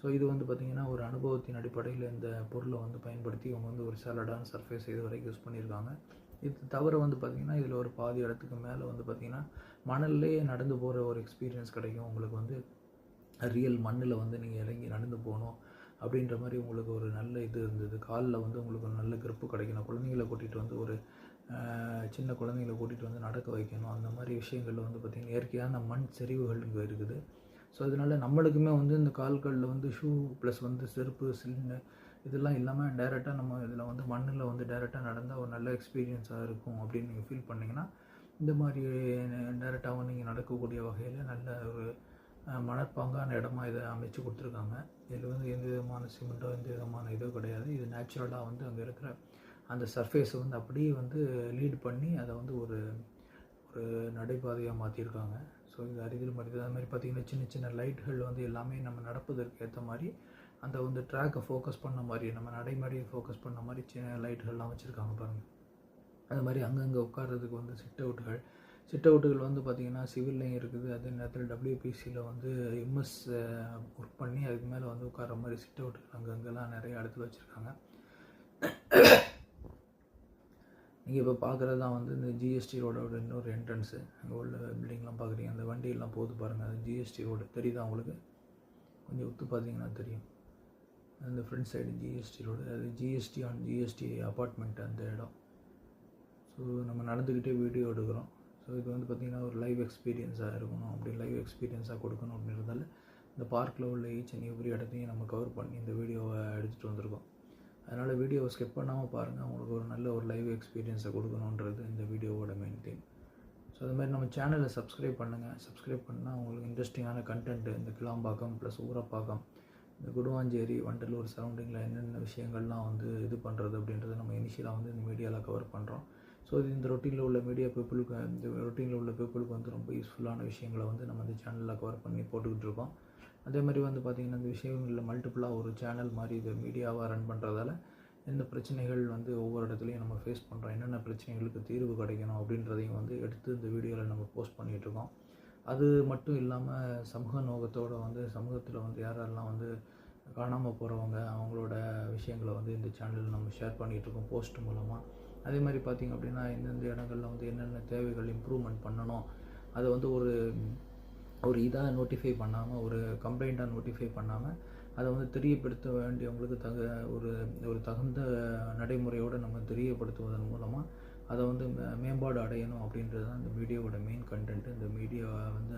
So இது வந்து பார்த்திங்கன்னா ஒரு அனுபவத்தின் அடிப்படையில் இந்த பொருளை வந்து பயன்படுத்தி இவங்க வந்து ஒரு சாலடான சர்ஃபேஸ் இது வரைக்கும் யூஸ் பண்ணியிருக்காங்க. இது தவிர வந்து பார்த்திங்கன்னா இதில் ஒரு பாதி இடத்துக்கு மேலே வந்து பார்த்திங்கன்னா மணல்லே நடந்து போகிற ஒரு எக்ஸ்பீரியன்ஸ் கிடைக்கும். உங்களுக்கு வந்து ரியல் மண்ணில் வந்து நீங்கள் இறங்கி நடந்து போகணும் அப்படின்ற மாதிரி உங்களுக்கு ஒரு நல்ல இது இருந்தது. காலில் வந்து உங்களுக்கு ஒரு நல்ல grip கிடைக்கணும். குழந்தைங்கள கூட்டிகிட்டு வந்து ஒரு சின்ன குழந்தைங்கள கூட்டிகிட்டு வந்து நடக்க வைக்கணும். அந்த மாதிரி விஷயங்களில் வந்து பார்த்திங்கன்னா இயற்கையான மண் செறிவுகள் இங்கே இருக்குது. ஸோ இதனால் நம்மளுக்குமே வந்து இந்த கால்களில் வந்து ஷூ ப்ளஸ் வந்து செருப்பு சிலிண்டு இதெல்லாம் இல்லாமல் டைரெக்டாக நம்ம இதில் வந்து மண்ணில் வந்து டைரெக்டாக நடந்தால் ஒரு நல்ல எக்ஸ்பீரியன்ஸாக இருக்கும் அப்படின்னு நீங்கள் ஃபீல் பண்ணிங்கன்னா இந்த மாதிரி டைரெக்டாகவும் நீங்கள் நடக்கக்கூடிய வகையில் நல்ல ஒரு மணற்பாங்கான இடமா இதை அமைச்சு கொடுத்துருக்காங்க. இதில் வந்து எந்த விதமான சிமெண்ட்டோ எந்த விதமான இதோ கிடையாது. இது நேச்சுரலாக வந்து அங்கே இருக்கிற அந்த சர்ஃபேஸை வந்து அப்படியே வந்து லீட் பண்ணி அதை வந்து ஒரு ஒரு நடைபாதையாக மாற்றிருக்காங்க ஸோ இது அருகில் மாதிரி அது மாதிரி பார்த்திங்கன்னா சின்ன சின்ன லைட்கள் வந்து எல்லாமே நம்ம நடப்பதற்கு ஏற்ற மாதிரி அந்த வந்து ட்ராக்கை ஃபோக்கஸ் பண்ண மாதிரி நம்ம நடைமுறையை ஃபோக்கஸ் பண்ண மாதிரி சின்ன லைட்டுகள்லாம் வச்சுருக்காங்க பாருங்கள் அது மாதிரி அங்கங்கே உட்கார்றதுக்கு வந்து சிட் அவுட்டுகள் சிட் அவுட்டுகள் வந்து பார்த்திங்கன்னா சிவில்லையும் இருக்குது. அதே நேரத்தில் டபிள்யூபிசியில் வந்து எம்எஸ் ஒர்க் பண்ணி அதுக்கு மேலே வந்து உட்கார்ற மாதிரி சிட் அவுட்டுகள் அங்கங்கெல்லாம் நிறைய இடத்துல வச்சுருக்காங்க. நீங்கள் இப்போ பார்க்குறது தான் வந்து இந்த ஜிஎஸ்டி ரோடோட இன்னொரு என்ட்ரன்ஸு அங்கே உள்ள பில்டிங்லாம் பார்க்குறீங்க. அந்த வண்டியெல்லாம் போது பாருங்கள் அது ஜிஎஸ்டி ரோடு. தெரியுதா உங்களுக்கு? கொஞ்சம் ஒத்து பார்த்தீங்கன்னா தெரியும். அந்த ஃப்ரண்ட் சைடு ஜிஎஸ்டி ரோடு. அது ஜிஎஸ்டி ஆன் ஜிஎஸ்டி அப்பார்ட்மெண்ட் அந்த இடம். ஸோ நம்ம நடந்துக்கிட்டே வீடியோ எடுக்கிறோம். ஸோ இது வந்து பார்த்திங்கன்னா ஒரு லைவ் எக்ஸ்பீரியன்ஸாக இருக்கணும். அப்படி லைவ் எக்ஸ்பீரியன்ஸாக கொடுக்கணும் அப்படின்றதால இந்த பார்க்கில் உள்ள ஈச் அண்ட் எவ்ரி இடத்தையும் நம்ம கவர் பண்ணி இந்த வீடியோவை எடுத்துகிட்டு வந்திருக்கோம். அதனால் வீடியோவை ஸ்கிப் பண்ணாமல் பாருங்கள் உங்களுக்கு ஒரு நல்ல ஒரு லைவ் எக்ஸ்பீரியன்ஸை கொடுக்கணுன்றது இந்த வீடியோவோட மெயின் திங் ஸோ அது மாதிரி நம்ம சேனலை சப்ஸ்கிரைப் பண்ணுங்கள் சப்ஸ்கிரைப் பண்ணால் உங்களுக்கு இன்ட்ரெஸ்டிங்கான கண்டென்ட்டு இந்த கிளாம்பாக்கம் ப்ளஸ் ஊரப்பாக்கம் இந்த குடுவாஞ்சேரி வண்டலூர் சரௌண்டிங்கில் என்னென்ன விஷயங்கள்லாம் வந்து இது பண்ணுறது அப்படின்றத நம்ம இனிஷியலாக வந்து இந்த மீடியாவில் கவர் பண்ணுறோம் ஸோ இது இந்த ரொட்டீனில் உள்ள மீடியா பீப்புளுக்கு இந்த ரொட்டீனில் உள்ள பீப்புளுக்கு வந்து ரொம்ப யூஸ்ஃபுல்லான விஷயங்களை வந்து நம்ம இந்த சேனலில் கவர் பண்ணி போட்டுக்கிட்டு இருக்கோம். அதே மாதிரி வந்து பார்த்திங்கன்னா இந்த விஷயங்களில் மல்டிப்புளாக ஒரு சேனல் மாதிரி இது மீடியாவாக ரன் பண்ணுறதால எந்த பிரச்சனைகள் வந்து ஒவ்வொரு இடத்துலையும் நம்ம ஃபேஸ் பண்ணுறோம் என்னென்ன பிரச்சனைகளுக்கு தீர்வு கிடைக்கணும் அப்படின்றதையும் வந்து எடுத்து இந்த வீடியோவில் நம்ம போஸ்ட் பண்ணிகிட்ருக்கோம் அது மட்டும் இல்லாமல் சமூக நோக்கத்தோடு வந்து சமூகத்தில் வந்து யாரெல்லாம் வந்து காணாமல் போகிறவங்க அவங்களோட விஷயங்களை வந்து இந்த சேனலில் நம்ம ஷேர் பண்ணிகிட்ருக்கோம் போஸ்ட் மூலமாக அதே மாதிரி பார்த்திங்க அப்படின்னா எந்தெந்த இடங்களில் வந்து என்னென்ன தேவைகள் இம்ப்ரூவ்மெண்ட் பண்ணணும் அதை வந்து ஒரு ஒரு இதாக நோட்டிஃபை பண்ணாமல் ஒரு கம்ப்ளைண்ட்டாக நோட்டிஃபை பண்ணாமல் அதை வந்து தெரியப்படுத்த வேண்டியவங்களுக்கு தக ஒரு ஒரு தகுந்த நடைமுறையோடு நம்ம தெரியப்படுத்துவதன் மூலமாக அதை வந்து மே- மேம்பாடு அடையணும் அப்படின்றது தான் இந்த மீடியாவோட மெயின் கண்டென்ட்டு இந்த மீடியா வந்து